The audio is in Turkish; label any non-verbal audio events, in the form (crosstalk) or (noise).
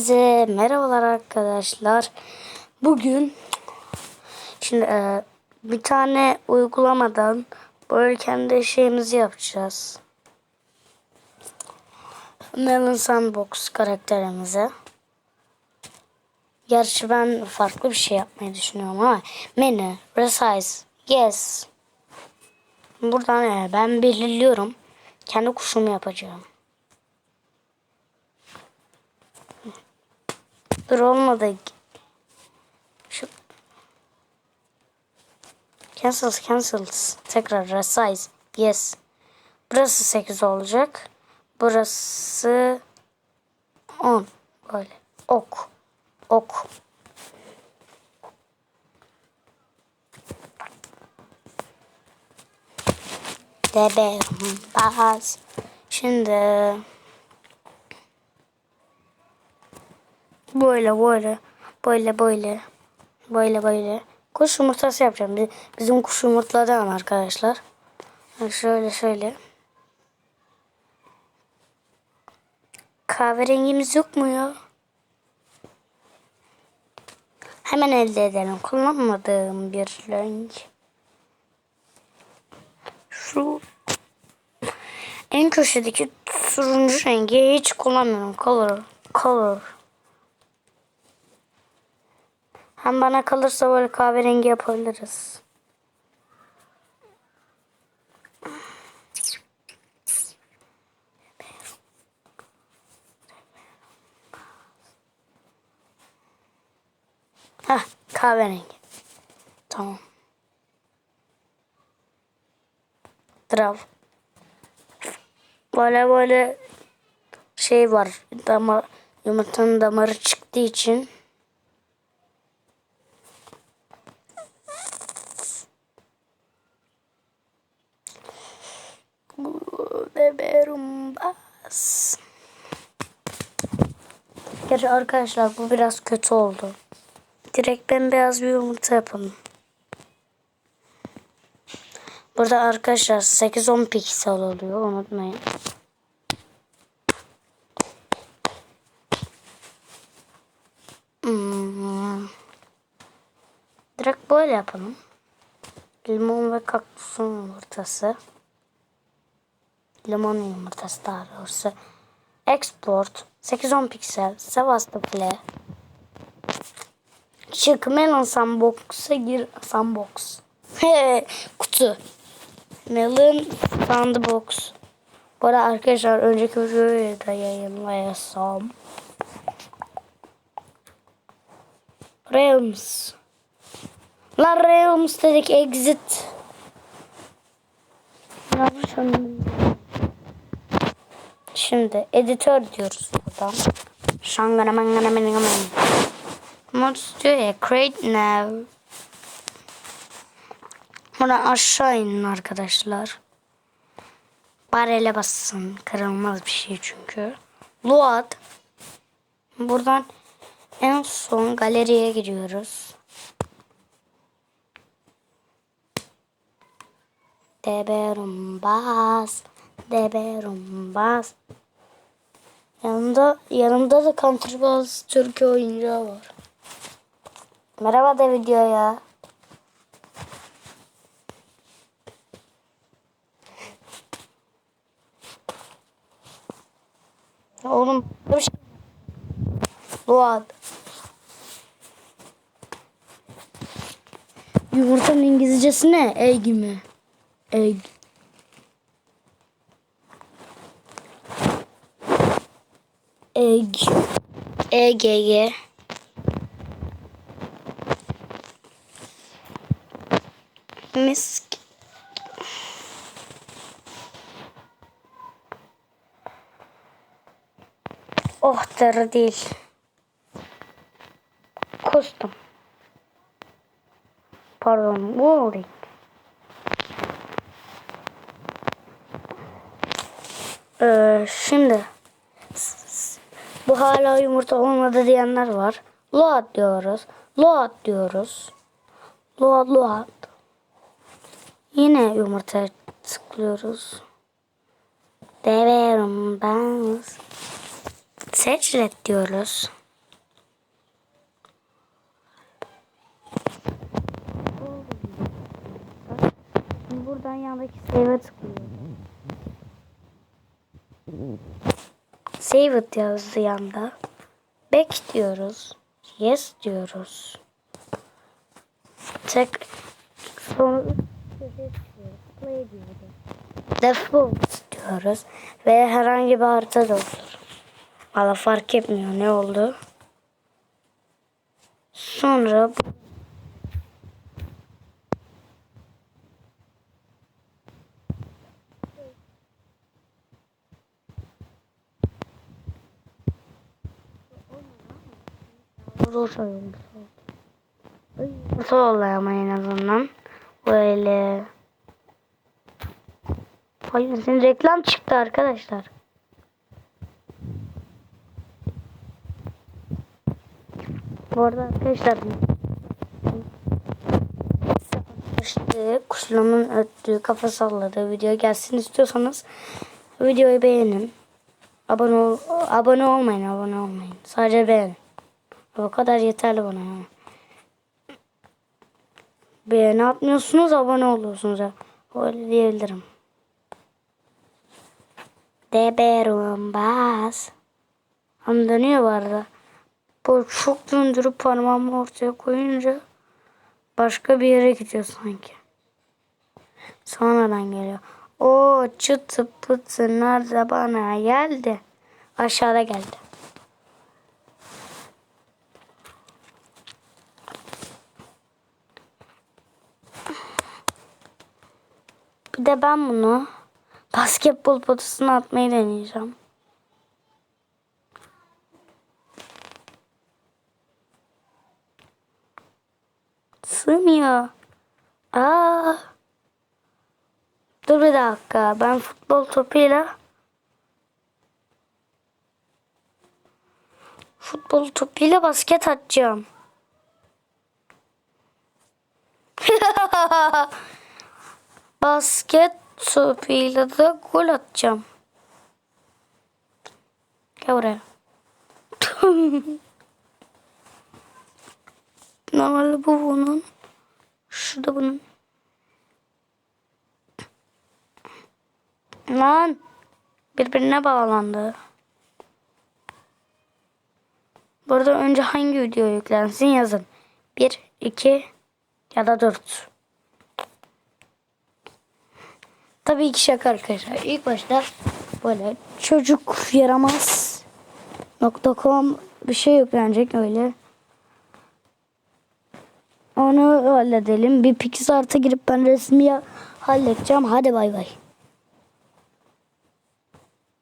Size merhabalar arkadaşlar. Bugün şimdi e, bir tane uygulamadan böyle kendi şeyimizi yapacağız. Melon Sandbox karakterimize. Gerçi ben farklı bir şey yapmayı düşünüyorum ama menü, resize, yes. Buradan e, ben belirliyorum. Kendi kuşumu yapacağım. Dur olmadı. Şu Cancels, cancels. Tekrar resize. Yes. Burası 8 olacak. Burası 10. Böyle. Ok. Ok. Debe. Baz. Şimdi Böyle böyle. Böyle böyle. Böyle böyle. Kuş yumurtası yapacağım. Bi- Bizim kuş yumurtladan arkadaşlar. Şöyle şöyle. Kahverengimiz yok mu ya? Hemen elde edelim. Kullanmadığım bir renk. Şu en köşedeki turuncu rengi hiç kullanmıyorum. Color. Color. Hem bana kalırsa böyle kahverengi yapabiliriz. Hah kahverengi. Tamam. Drav. Böyle böyle şey var. Damar, yumurtanın damarı çıktığı için bas. Gerçi arkadaşlar bu biraz kötü oldu. Direkt bembeyaz bir yumurta yapalım. Burada arkadaşlar 8-10 piksel oluyor unutmayın. Hmm. Direkt böyle yapalım. Limon ve kaktüsün yumurtası. Limon yumurtası daha doğrusu. Export 8-10 piksel Sevastopol Çık Melon Sandbox'a gir Sandbox. (laughs) Kutu. Melon Sandbox. Bu arada arkadaşlar önceki videoyu da yayınlayasam. Realms. La Realms dedik exit. Ne yapacağım? Şimdi editör diyoruz buradan. Şangana mangana mangana Mod diyor ya create now. Buradan aşağı inin arkadaşlar. Barele bassın. Kırılmaz bir şey çünkü. Load. Buradan en son galeriye giriyoruz. Deberum bas. Yanımda, yanımda da Counterbase Türkiye oyuncağı var. Merhaba de videoya. Ya Oğlum bir şey. Load. Yumurtanın İngilizcesi ne? Egg mi? Egg. Egg. Misk. Oh darı değil. Custom. Pardon. Warring. Ee, şimdi bu hala yumurta olmadı diyenler var. Loat diyoruz. Loat diyoruz. Loat loat. Yine yumurta tıklıyoruz. Deverim ben. Seç diyoruz. Buradan yandaki save'e tıklıyoruz. Save it yazdı yanda. Back diyoruz. Yes diyoruz. Tek sonra. Play diyoruz. Default diyoruz. Ve herhangi bir harita da olur. Valla fark etmiyor ne oldu. Sonra bu- Zor olmuş. Zor oldu ama en azından. Böyle. Hayır senin reklam çıktı arkadaşlar. Bu arada arkadaşlar işte kuşlamın öttüğü kafa salladığı video gelsin istiyorsanız videoyu beğenin. Abone ol, abone olmayın, abone olmayın. Sadece beğenin. O kadar yeterli bana yani. Beğeni atmıyorsunuz, abone oluyorsunuz. Öyle diyebilirim. Deberum bas. Ham dönüyor bu arada. Bu çok döndürüp parmağımı ortaya koyunca başka bir yere gidiyor sanki. Sonradan geliyor. O çıtı pıtı nerede bana geldi. Aşağıda geldi. Bir de ben bunu basketbol potasına atmayı deneyeceğim. Sığmıyor. Aa. Dur bir dakika. Ben futbol topuyla futbol topuyla basket atacağım. (laughs) basket topuyla da gol atacağım. Gel buraya. (laughs) Normalde bu bunun. Şu da bunun. Lan. Birbirine bağlandı. Burada önce hangi video yüklensin yazın. 1, 2 ya da 4. Tabii ki şaka arkadaşlar. İlk başta böyle çocuk yaramaz .com bir şey yüklenecek öyle. Onu halledelim. Bir Pixart'a girip ben resmi halledeceğim. Hadi bay bay.